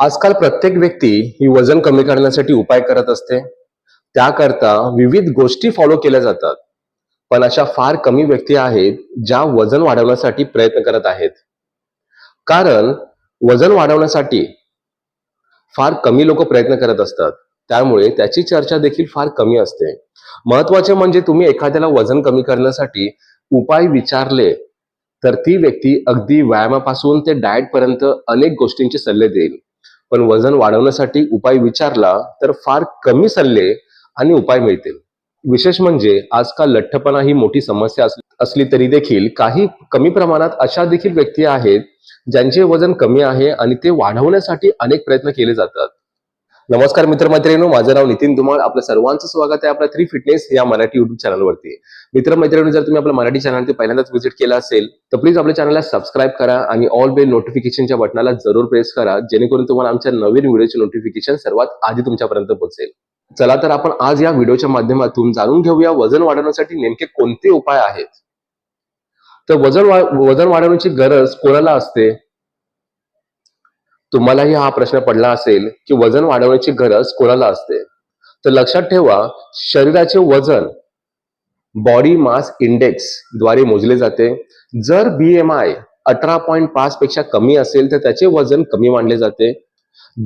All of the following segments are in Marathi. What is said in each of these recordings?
आजकाल प्रत्येक व्यक्ती ही वजन कमी करण्यासाठी उपाय करत असते. त्याकरता विविध गोष्टी फॉलो केल्या जातात. पण अशा फार कमी व्यक्ती आहेत ज्या वजन वाढवण्यासाठी प्रयत्न करत आहेत. कारण वजन वाढवण्यासाठी फार कमी लोक प्रयत्न करत असतात. त्यामुळे त्याची चर्चा देखील फार कमी असते. महत्त्वाचे म्हणजे तुम्ही एखाद्याला वजन कमी करण्यासाठी उपाय विचारले तर ती व्यक्ती अगदी व्यायामापासून ते डाएट पर्यंत अनेक गोष्टींचे सल्ले देईल. पण वजन वाढवण्यासाठी उपाय विचारला तर फार कमी सल्ले आणि उपाय मिळतील. विशेष म्हणजे आजकाल लठ्ठपणा ही मोठी समस्या असली तरी देखील काही कमी प्रमाणात अशा देखील व्यक्ती आहेत ज्यांचे वजन कमी आहे आणि ते वाढवण्यासाठी अनेक प्रयत्न केले जातात. नमस्कार मित्रमैत्रिणींनो माझं नाव नितीन धुमाळ आपलं सर्वांचं स्वागत आहे आपल्या थ्री फिटनेस या मराठी युट्यूब चॅनलवरती मित्रमैत्रिणी जर तुम्ही आपल्या मराठी चॅनल पहिल्यांदाच व्हिजिट केलं असेल तर प्लीज आपल्या चॅनलला सबस्क्राईब करा आणि ऑल बेल नोटिफिकेशनच्या बटनाला जरूर प्रेस करा जेणेकरून तुम्हाला आमच्या नवीन व्हिडिओचे नोटिफिकेशन सर्वात आधी तुमच्यापर्यंत पोहोचेल. चला तर आपण आज या व्हिडिओच्या माध्यमातून जाणून घेऊया वजन वाढवण्यासाठी नेमके कोणते उपाय आहेत. तर वजन वजन वाढवण्याची गरज कोणाला असते? तुम्हालाही हा प्रश्न पडला असेल की वजन वाढवण्याची गरज कोणाला असते? तर लक्षात ठेवा शरीराचे वजन बॉडी मास इंडेक्सद्वारे मोजले जाते. जर बीएमआय अठरा पॉईंट पाच पेक्षा कमी असेल तर त्याचे वजन कमी मानले जाते.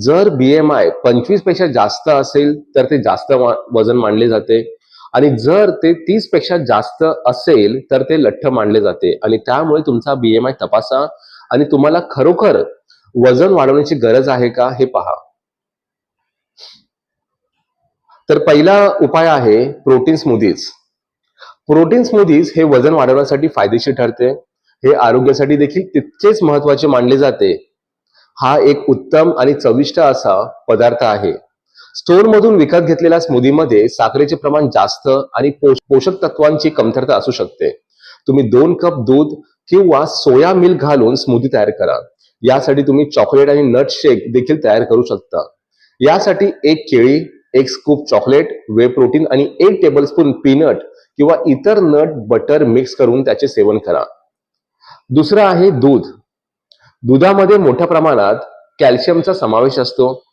जर बीएमआय पंचवीसपेक्षा जास्त असेल तर ते जास्त वजन मानले जाते. आणि जर ते तीसपेक्षा जास्त असेल तर ते लठ्ठ मानले जाते. आणि त्यामुळे तुमचा बीएमआय तपासा. आणि तुम्हाला खरोखर वजन वाढवण्याची गरज आहे का हे पहा. तर पहिला उपाय आहे प्रोटीन स्मूदीज. प्रोटीन स्मूदीज हे वजन वाढवण्यासाठी फायदेशीर ठरते. हे आरोग्यासाठी देखील तितकेच महत्त्वाचे मानले जाते. हा एक उत्तम आणि चविष्ट असा पदार्थ आहे. स्टोर मधून विकत घेतलेल्या स्मूदीमध्ये साखरेचे प्रमाण जास्त आणि पोष- पोषक तत्वांची कमतरता असू शकते. तुम्ही दोन कप दूध किंवा सोया मिल्क घालून स्मूदी तयार करा. यासाठी तुम्ही चॉकलेट आणि नट शेक देखील तयार करू शकता. यासाठी एक केळी एक स्कूप चॉकलेट वे प्रोटीन आणि एक टेबलस्पून पीनट किंवा इतर नट बटर मिक्स करून त्याचे सेवन करा. दुसरं आहे दूध. दुधामध्ये मोठ्या प्रमाणात कॅल्शियमचा समावेश असतो.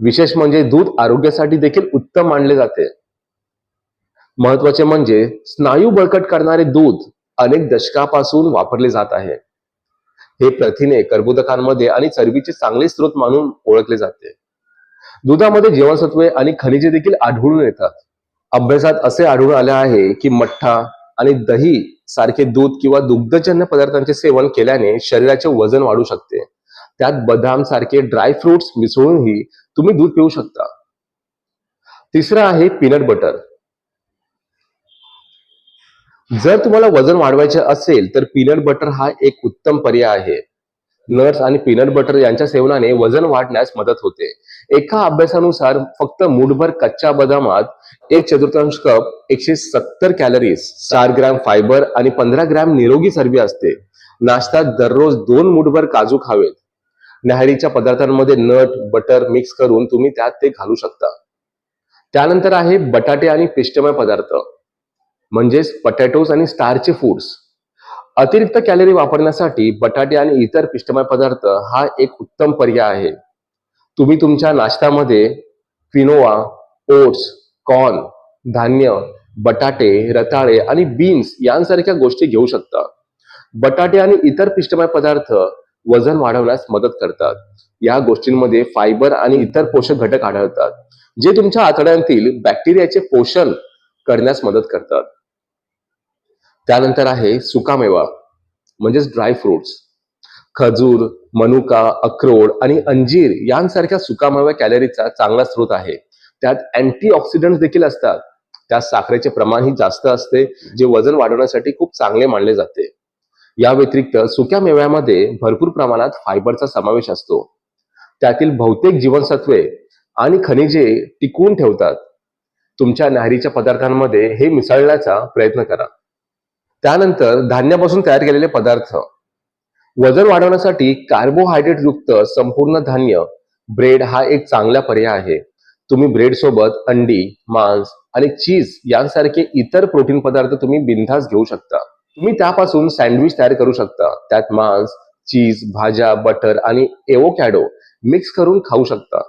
विशेष म्हणजे दूध आरोग्यासाठी देखील उत्तम मानले जाते. महत्त्वाचे म्हणजे स्नायू बळकट करणारे दूध अनेक दशकापासून वापरले जात आहे. हे प्रथिने कर्बोदकांमध्ये आणि चरबीचे चांगले स्रोत मानून ओळखले जाते. दुधामध्ये जीवनसत्वे आणि खनिजे देखील आढळून येतात. अभ्यासात असे आढळून आले आहे की मठ्ठा आणि दही सारखे दूध किंवा दुग्धजन्य पदार्थांचे सेवन केल्याने शरीराचे वजन वाढू शकते. त्यात बदाम सारखे ड्राय फ्रुट्स मिसळूनही तुम्ही दूध पिऊ शकता. तिसरं आहे पीनट बटर. जर तुम्हाला वजन वाढवायचे असेल तर पीनट बटर हा एक उत्तम पर्याय आहे. नट्स आणि पीनट बटर यांच्या सेवनाने वजन वाढण्यास मदत होते. एका अभ्यासानुसार फक्त मूठभर कच्च्या बदामात एक चतुर्थांश कप एकशे सत्तर कॅलरीज चार ग्रॅम फायबर आणि पंधरा ग्रॅम निरोगी चरबी असते. नाश्ता दररोज दोन मूठभर काजू खावेत न्याहारीच्या पदार्थांमध्ये नट बटर मिक्स करून तुम्ही त्यात ते घालू शकता. त्यानंतर आहे बटाटे आणि पिष्टमय पदार्थ. म्हणजेच पटॅटोज आणि स्टारचे फूड्स अतिरिक्त कॅलरी वापरण्यासाठी बटाटे आणि इतर पिष्टमय पदार्थ हा एक उत्तम पर्याय आहे. तुम्ही तुमच्या नाश्त्यामध्ये क्विनोवा ओट्स कॉर्न धान्य बटाटे रताळे आणि बीन्स यांसारख्या गोष्टी घेऊ शकता. बटाटे आणि इतर पिष्टमय पदार्थ वजन वाढवण्यास मदत करतात. या गोष्टींमध्ये फायबर आणि इतर पोषक घटक आढळतात जे तुमच्या आतड्यांतील बॅक्टेरियाचे पोषण करण्यास मदत करतात. त्यानंतर आहे सुकामेवा म्हणजेच ड्रायफ्रुट्स खजूर मनुका अक्रोड आणि अंजीर यांसारख्या सुकामेवा कॅलरीचा चांगला स्रोत आहे. त्यात अँटीऑक्सिडंट देखील असतात. त्यात साखरेचे प्रमाणही जास्त असते जे वजन वाढवण्यासाठी खूप चांगले मानले जाते. या व्यतिरिक्त सुक्या मेव्यामध्ये भरपूर प्रमाणात फायबरचा समावेश असतो. त्यातील बहुतेक जीवनसत्वे आणि खनिजे टिकवून ठेवतात. तुमच्या नहरीच्या पदार्थांमध्ये हे मिसळण्याचा प्रयत्न करा. त्यानंतर धान्यापासून तयार केलेले पदार्थ. वजन वाढवण्यासाठी कार्बोहायड्रेट युक्त संपूर्ण धान्य ब्रेड हा एक चांगला पर्याय आहे. तुम्ही ब्रेड सोबत अंडी मांस आणि चीज यांसारखे इतर प्रोटीन पदार्थ तुम्ही बिनधास्त घेऊ शकता. तुम्ही त्यापासून सँडविच तयार करू शकता. त्यात मांस चीज भाज्या बटर आणि एवोकॅडो मिक्स करून खाऊ शकता.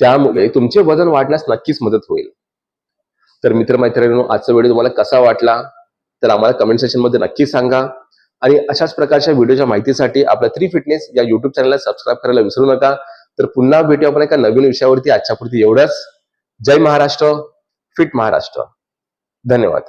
त्यामुळे तुमचे वजन वाढण्यास नक्कीच मदत होईल. तर मित्रमैत्रिणींनो आजचा व्हिडिओ तुम्हाला कसा वाटला? तर आम्हाला कमेंट सेक्शनमध्ये नक्की सांगा. आणि अशाच प्रकारच्या व्हिडिओच्या माहितीसाठी आपल्या थ्री फिटनेस या युट्यूब चॅनलला सबस्क्राईब करायला विसरू नका. तर पुन्हा भेटू आपण एका नवीन विषयावरती. आजच्यापुरती एवढंच. जय महाराष्ट्र. फिट महाराष्ट्र. धन्यवाद.